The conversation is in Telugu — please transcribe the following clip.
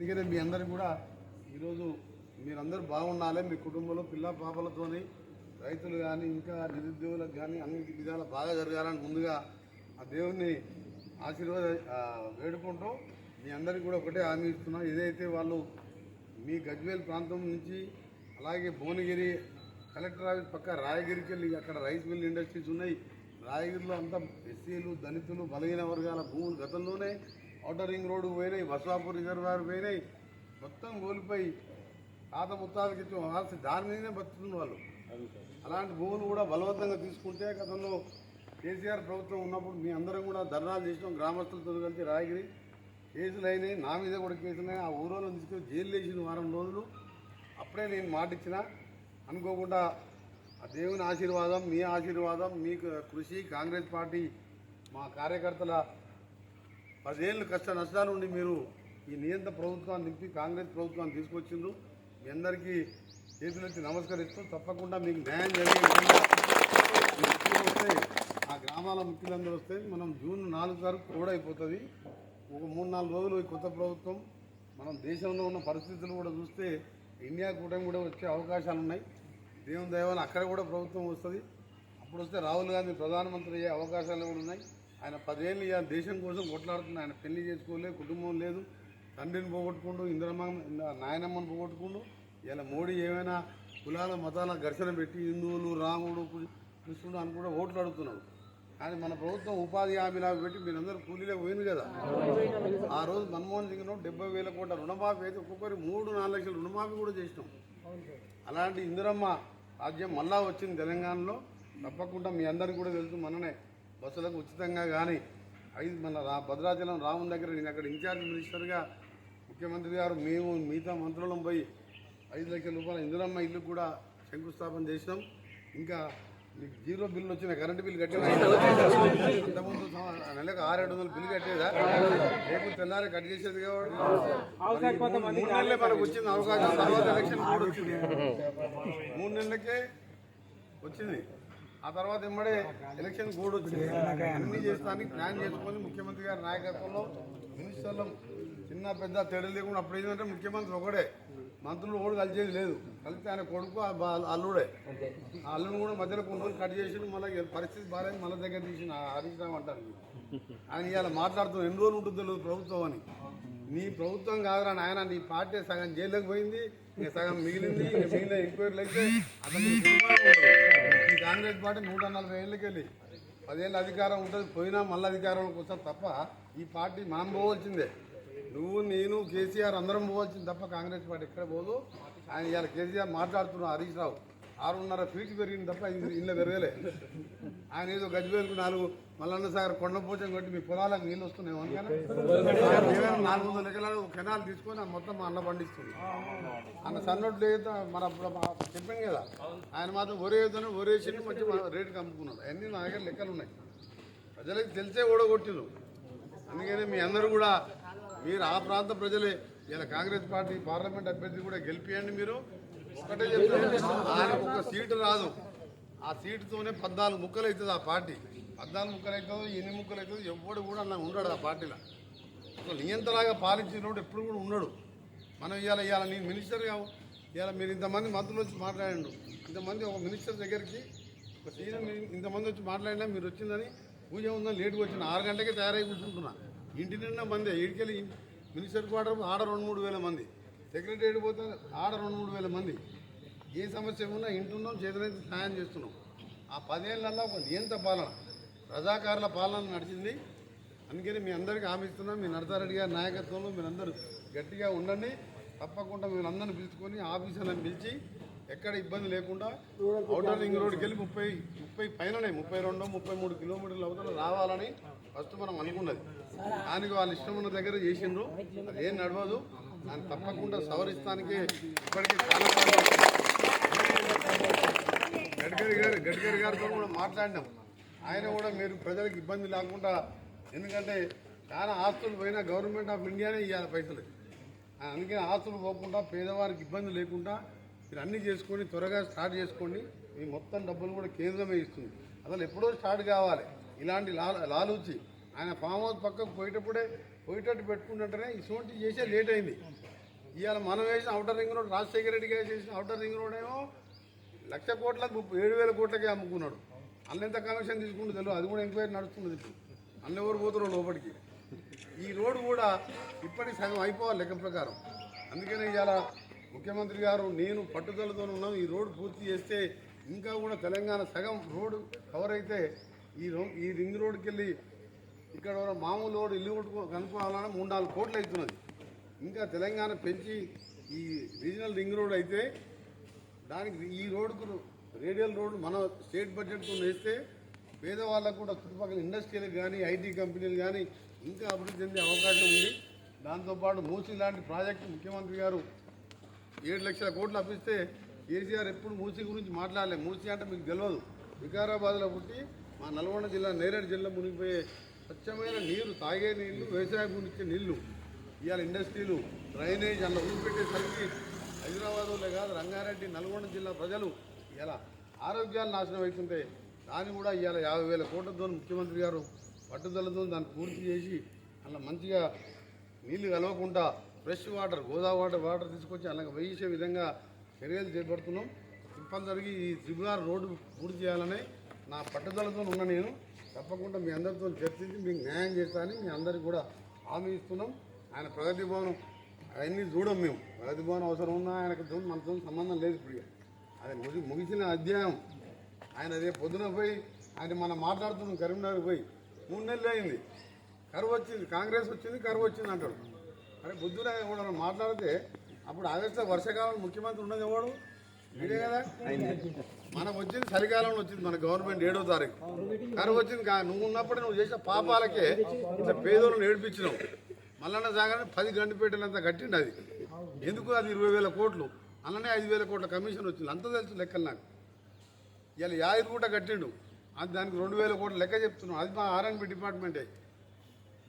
అందుకనే మీ అందరికి కూడా ఈరోజు మీరందరూ బాగుండాలి. మీ కుటుంబంలో పిల్ల పాపలతోని రైతులు కానీ ఇంకా నిరుద్యోగులకు కానీ అన్ని విధాలు బాగా జరగాలని ముందుగా ఆ దేవుణ్ణి ఆశీర్వాద వేడుకుంటూ మీ అందరికీ కూడా ఒకటే హామీ ఇస్తున్నా. ఏదైతే వాళ్ళు మీ గజ్వేల్ ప్రాంతం నుంచి అలాగే భువనగిరి కలెక్టర్ ఆఫీస్ పక్క రాయగిరికి వెళ్ళి అక్కడ రైస్ మిల్ ఇండస్ట్రీస్ ఉన్నాయి. రాయగిరిలో అంతా ఎస్సీలు దళితులు బలహీన వర్గాల భూములు గతంలోనే ఔటర్ రింగ్ రోడ్డు పోయినాయి బస్వాపూర్ రిజర్వాయర్ పోయినాయి మొత్తం కోల్పోయి తాత ముత్తాలకి ఇచ్చిన దాని మీదనే బతుకుతుంది వాళ్ళు. అలాంటి భూములు కూడా బలవంతంగా తీసుకుంటే గతంలో కేసీఆర్ ప్రభుత్వం ఉన్నప్పుడు మీ అందరం కూడా ధర్నాలు చేసినాం గ్రామస్తులతో కలిసి రాయగిరి. కేసులు అయినాయి నా మీద కూడా కేసులు అయినాయి. ఆ ఊరోళ్ళని తీసుకొని జైలు వేసిన వారం రోజులు. అప్పుడే నేను మాట ఇచ్చిన అనుకోకుండా ఆ దేవుని ఆశీర్వాదం మీ ఆశీర్వాదం మీకు కృషి కాంగ్రెస్ పార్టీ మా కార్యకర్తల పదేళ్ళు కష్ట నష్టాల నుండి మీరు ఈ నియంత్ర ప్రభుత్వాన్ని నింపి కాంగ్రెస్ ప్రభుత్వాన్ని తీసుకొచ్చిండ్రు. మీ అందరికీ చేతులెత్తి నమస్కరిస్తూ తప్పకుండా మీకు న్యాయం జరిగే వస్తే ఆ గ్రామాల ముఖ్యులందరూ వస్తే మనం జూన్ నాలుగు తారీఖు కూడా అయిపోతుంది. ఒక మూడు నాలుగు రోజులు ఈ కొత్త ప్రభుత్వం మనం దేశంలో ఉన్న పరిస్థితులు కూడా చూస్తే ఇండియా కూటమి కూడా వచ్చే అవకాశాలు ఉన్నాయి. దేవుని దయవల్ల అక్కడ కూడా ప్రభుత్వం వస్తుంది. అప్పుడు వస్తే రాహుల్ గాంధీ ప్రధానమంత్రి అయ్యే అవకాశాలు కూడా ఉన్నాయి. ఆయన పదేళ్ళు ఇవాళ దేశం కోసం కొట్లాడుతుంది ఆయన పెళ్ళి చేసుకోలేదు కుటుంబం లేదు. తండ్రిని పోగొట్టుకుంటూ ఇంద్రమ్మ నాయనమ్మని పోగొట్టుకుంటూ ఇలా మోడీ ఏమైనా కులాల మతాల ఘర్షణ పెట్టి హిందువులు రాముడు కృష్ణుడు అని కూడా ఓట్లు అడుగుతున్నాడు. కానీ మన ప్రభుత్వం ఉపాధి హామీలాగా పెట్టి మీరందరూ కూలీలే పోయింది కదా. ఆ రోజు మన్మోహన్ సింగ్ డెబ్బై వేల కోట్ల రుణమాఫీ అయితే ఒక్కొక్కరి మూడు నాలుగు లక్షల రుణమాఫీ కూడా చేసినాం. అలాంటి ఇందిరమ్మ రాజ్యం మళ్ళా వచ్చింది తెలంగాణలో. తప్పకుండా మీ అందరికీ కూడా తెలుసు మననే బస్సులకు ఉచితంగా కానీ ఐదు మన రా భద్రాచలం రామన్ దగ్గర నేను అక్కడ ఇన్ఛార్జ్ మినిస్టర్గా ముఖ్యమంత్రి గారు మేము మిగతా మంత్రులం పోయి ఐదు లక్షల రూపాయల ఇందిరమ్మ ఇల్లు కూడా శంకుస్థాపన చేసినాం. ఇంకా మీకు జీరో బిల్లు వచ్చిన కరెంటు బిల్లు కట్టిన ఇంతకుముందు సంవ- నెలకు ఆరు ఏడు వందలు బిల్లు కట్టేదా? రేపు తెల్లారి కట్ చేసేది కాబట్టి మూడు మూడు నెలలే మనకు వచ్చింది. అవకాశం తర్వాత ఎలక్షన్ కూడా వచ్చింది. మూడు నెలలకే వచ్చింది. ఆ తర్వాత ఎమ్మడే ఎలక్షన్ కోడ్ వచ్చింది అన్ని చేస్తానికి ప్లాన్ చేసుకొని ముఖ్యమంత్రి గారి నాయకత్వంలో మినిస్టర్లు చిన్న పెద్ద తేడా లేకుండా అప్పుడు ఏంటంటే ముఖ్యమంత్రి ఒకడే. మంత్రులు కూడా కలిసేది లేదు. కలిస్తే ఆయన కొడుకు అల్లుడే. ఆ అల్లుని కూడా మధ్యలో కొన్ని రోజులు కట్ చేసి మళ్ళీ పరిస్థితి బాగాలేదు మళ్ళీ దగ్గర తీసిన హరీష్ రావు అంటారు ఆయన ఇవాళ మాట్లాడుతున్నాం ఎన్ని రోజులు ఉంటుందో తెలియదు ప్రభుత్వం అని. నీ ప్రభుత్వం కాదురా నాయన నీ పార్టీ సగం జైల్లోకి పోయింది సగం మిగిలింది మిగిలిన ఎంక్వైరీలు అయితే అసలు కాంగ్రెస్ పార్టీ నూట నలభై ఏళ్ళకెళ్ళి పదేళ్ళు పదేళ్ళ అధికారం ఉంటుంది పోయినా మళ్ళీ అధికారంలోకి వస్తారు తప్ప ఈ పార్టీ మనం పోవాల్సిందే. నువ్వు నేను కేసీఆర్ అందరం పోవాల్సింది తప్ప కాంగ్రెస్ పార్టీ ఎక్కడ పోదు. ఆయన ఇవాళ కేసీఆర్ మాట్లాడుతున్నావు హరీష్ రావు. ఆరున్నర ఫీజు పెరిగింది తప్ప ఇల్లు పెరగలే. ఆయన ఏదో గజ్వేల్కు నాలుగు మల్లన్న సాగర్ కొండపోచం కొట్టి మీ పొలాలకు నీళ్ళు వస్తున్నాయి ఏమైనా నాలుగు వందల ఎకరాలు కెనాల్ తీసుకొని మొత్తం మా అన్న పండిస్తుంది. అన్న సన్నోట్లు లేదు మన అప్పుడు చెప్పాను కదా ఆయన మాత్రం ఒరే ఒరేసి ఒరే వేసి మంచి రేటుకి అమ్ముకున్నాడు అన్నీ నా దగ్గర లెక్కలు ఉన్నాయి. ప్రజలకు తెలిసే ఓడగొట్టిరు అందుకనే మీ అందరూ కూడా మీరు ఆ ప్రాంత ప్రజలే ఇలా కాంగ్రెస్ పార్టీ పార్లమెంట్ అభ్యర్థి కూడా గెలిపియండి మీరు. ఒకటే చెప్తాను ఆయనకు ఒక సీటు రాదు. ఆ సీటుతోనే పద్నాలుగు ముక్కలు అవుతుంది ఆ పార్టీ. పద్నాలుగు ముక్కలు అవుతుందో ఎన్ని ముక్కలు అవుతుందో ఎవడు కూడా అలా ఉండడు ఆ పార్టీలో. అసలు నియంతలాగా పాలించినోడు ఎప్పుడు కూడా ఉన్నాడు మనం ఇవాళ ఇవాళ నేను మినిస్టర్ ఇవాళ మీరు ఇంతమంది మంత్రులు వచ్చి మాట్లాడండు. ఇంతమంది ఒక మినిస్టర్ దగ్గరికి ఒక సీఎం ఇంతమంది వచ్చి మాట్లాడినా మీరు వచ్చిందని పూజ ఉందని లేటుగా వచ్చిన ఆరు గంటలకే తయారై కూర్చుంటున్నా. ఇంటి నిండా మంది ఇడికెళ్ళి మినిస్టర్ క్వార్టర్ ఆడ రెండు మూడు వేల మంది. సెక్రటరీ పోతే ఆడ రెండు మూడు వేల మంది. ఏ సమస్య ఉన్నా ఇంటున్నాం చేతులైతే సాయం చేస్తున్నాం. ఆ పదేళ్ళల్లో ఒక నియంత పాలన ప్రజాకారుల పాలన నడిచింది. అందుకని మీ అందరికీ హామీ ఇస్తున్నాం. మీ నరసారెడ్డి గారి నాయకత్వంలో మీరందరూ గట్టిగా ఉండండి. తప్పకుండా మీరందరిని పిలుచుకొని ఆఫీసర్లను పిలిచి ఎక్కడ ఇబ్బంది లేకుండా అవుటర్ రింగ్ రోడ్కి వెళ్ళి ముప్పై ముప్పై పైననే ముప్పై రెండు ముప్పై మూడు కిలోమీటర్ల అవతల రావాలని ఫస్ట్ మనం అనుకున్నది. దానికి వాళ్ళు ఇష్టం ఉన్న దగ్గర చేసిండ్రు. అదేం ఏం నడవదు. దాన్ని తప్పకుండా సవరిస్తానికి ఇప్పటికీ చాలా గడ్కరీ గారు గడ్కరీ గారితో కూడా మాట్లాడినాం. ఆయన కూడా మీరు ప్రజలకు ఇబ్బంది లేకుండా ఎందుకంటే చాలా ఆస్తులు పోయినా గవర్నమెంట్ ఆఫ్ ఇండియానే ఇవ్వాలి పైసలు. అందుకని ఆస్తులు పోకుండా పేదవారికి ఇబ్బంది లేకుండా మీరు అన్నీ చేసుకొని త్వరగా స్టార్ట్ చేసుకోండి. మీ మొత్తం డబ్బులు కూడా కేంద్రమే ఇస్తుంది. అసలు ఎప్పుడో స్టార్ట్ కావాలి. ఇలాంటి లా లాలూచి ఆయన ఫామ్ హౌస్ పక్కకు పోయేటప్పుడే పోయేటట్టు పెట్టుకుంటుంటేనే ఇటువంటివి చేసే లేట్ అయింది. ఇవాళ మనం వేసిన outer ring road Rajasekhara Reddy గారు చేసిన అవుటర్ రింగ్ రోడ్ ఏమో లక్ష కోట్ల ఏడు వేల కోట్లకే అమ్ముకున్నాడు. అన్నెంత కమిషన్ తీసుకుంటూ తెలియదు అది కూడా ఎంక్వైరీ నడుస్తున్నది ఇప్పుడు. అన్న ఎవరు పోతున్నారు లోపలికి. ఈ రోడ్డు కూడా ఇప్పటికి సగం అయిపోవాలి లెక్క ప్రకారం. అందుకనే ఇవాళ ముఖ్యమంత్రి గారు నేను పట్టుదలతో ఉన్నాం. ఈ రోడ్డు పూర్తి చేస్తే ఇంకా కూడా తెలంగాణ సగం రోడ్డు కవర్ అయితే ఈ ఈ రింగ్ రోడ్డుకి వెళ్ళి ఇక్కడ మామూలు రోడ్డు ఇల్లు కొట్టుకో కనుక్కోవాలన్నా మూడు నాలుగు కోట్లు అవుతున్నది. ఇంకా తెలంగాణ పెంచి ఈ రీజనల్ రింగ్ రోడ్ అయితే దానికి ఈ రోడ్డుకు రేడియల్ రోడ్డు మన స్టేట్ బడ్జెట్తో వేస్తే పేదవాళ్ళకు కూడా చుట్టుపక్కల ఇండస్ట్రీలకు కానీ ఐటీ కంపెనీలు కానీ ఇంకా అభివృద్ధి చెందే అవకాశం ఉంది. దాంతోపాటు మూసీ లాంటి ప్రాజెక్టు ముఖ్యమంత్రి గారు ఏడు లక్షల కోట్లు అప్పిస్తే కేసీఆర్ ఎప్పుడు మూసీ గురించి మాట్లాడలేదు మూసీ అంటే మీకు తెలియదు వికారాబాద్లో పుట్టి మా నల్గొండ జిల్లా నేరేడు జిల్లా మునిగిపోయే స్వచ్ఛమైన నీరు తాగే నీళ్ళు వ్యవసాయ భూమి నీళ్ళు. ఇవాళ ఇండస్ట్రీలు డ్రైనేజ్ అలా ఊపిపెట్టేసరికి హైదరాబాద్లో కాదు రంగారెడ్డి నల్గొండ జిల్లా ప్రజలు ఇలా ఆరోగ్యాలు నాశనం అవుతుంటే దాన్ని కూడా ఇవాళ యాభై వేల కోట్లతో ముఖ్యమంత్రి గారు పట్టుదలతో దాన్ని పూర్తి చేసి అలా మంచిగా నీళ్ళు కలవకుండా fresh water Godavari water water తీసుకొచ్చి అలా వేయించే విధంగా చర్యలు చేపడుతున్నాం. తప్పనిసరిగా ఈ త్రిపురార్ రోడ్డు పూర్తి చేయాలని నా పట్టుదలతో ఉన్న నేను తప్పకుండా మీ అందరితో చర్చించి మీకు న్యాయం చేస్తానని మీ అందరికి కూడా హామీ ఇస్తున్నాం. ఆయన ప్రగతి భవనం అవన్నీ చూడం మేము. ప్రగతి భవనం అవసరం ఉన్నా ఆయనకు తో మనతో సంబంధం లేదు ఇప్పుడు అది ముగి ముగిసిన అధ్యాయం ఆయన రేపు పొద్దున పోయి ఆయన మనం మాట్లాడుతున్నాం కరీంనగర్ పోయి. మూడు నెలలు అయింది. కరువు వచ్చింది. కాంగ్రెస్ వచ్చింది కరువు వచ్చింది అంటాడు. అరే బుద్ధుడు కూడా మాట్లాడితే అప్పుడు ఆగస్టులో వర్షాకాలం ముఖ్యమంత్రి ఉన్నది ఎవడు? వీడే కదా? మనకు వచ్చింది చలికాలంలో వచ్చింది మన గవర్నమెంట్ ఏడో తారీఖు. కరువు వచ్చింది కానీ నువ్వు ఉన్నప్పుడు నువ్వు చేసిన పాపాలకే ఇంత పేదోళ్ళని ఏడిపించినావు. మల్లన్న సాగర్ పది గంట పెట్టినంత కట్టిండి అది. ఎందుకు అది ఇరవై వేల కోట్లు? అలానే ఐదు వేల కోట్ల కమిషన్ వచ్చింది. అంత తెలుసు లెక్కలు నాకు. ఇలా యాది కూడా కట్టిండు. అది దానికి రెండు వేల కోట్ల లెక్క చెప్తున్నాం. అది మా ఆర్ఎండ్బి డిపార్ట్మెంటే.